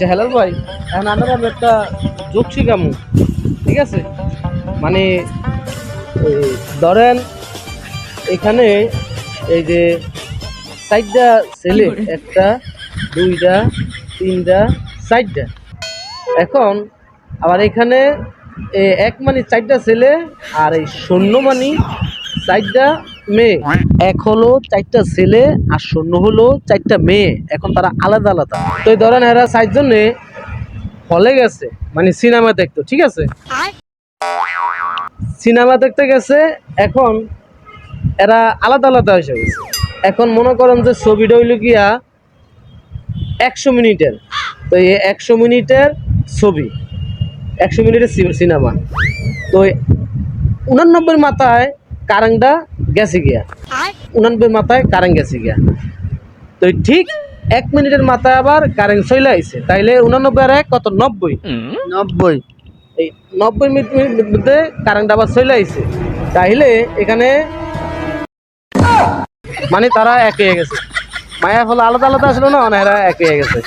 আচ্ছা হ্যালো ভাই, এখন আমরা আমি একটা যোগ শিখামু, ঠিক আছে? মানে ধরেন, এখানে এই যে চারটা ছেলে, একটা, দুইটা, তিনটা, চারটা। এখন আবার এখানে এক মানে চারটা ছেলে আর এই শূন্য মানে চারটা মেয়ে। এক হলো চারটা ছেলে আর শূন্য হলো চারটা মেয়ে। এখন তারা আলাদা আলাদা। তো এই ধরেন এরা চারজনে হলে গেছে মানে সিনেমা দেখতো ঠিক আছে? সিনেমা দেখতে গেছে এখন এরা আলাদা আলাদা এসে গেছে। এখন মনে করেন যে ছবিটা হইল গিয়া একশো মিনিটের। তো এই একশো মিনিটের ছবি একশো মিনিটের সিনেমা। তো উনানব্বই মাথায় কারেন্টটা গেছে গিয়া। উনানব্বই মাথায় কারেন্ট গেছে গিয়া। তো ঠিক এক মিনিটের মাথায় আবার কারেন্ট চলে আইছে। তাইলে উনানব্বই আর এক কত? নব্বই। নব্বই। এই নব্বই মিনিট মিনিট মধ্যে কারেন্ট আবার চলে আইছে। তাইলে এখানে মানে তারা এক হয়ে গেছে। মায়া ফলে আলাদা আলাদা আসলো না না এরা এক হয়ে গেছে।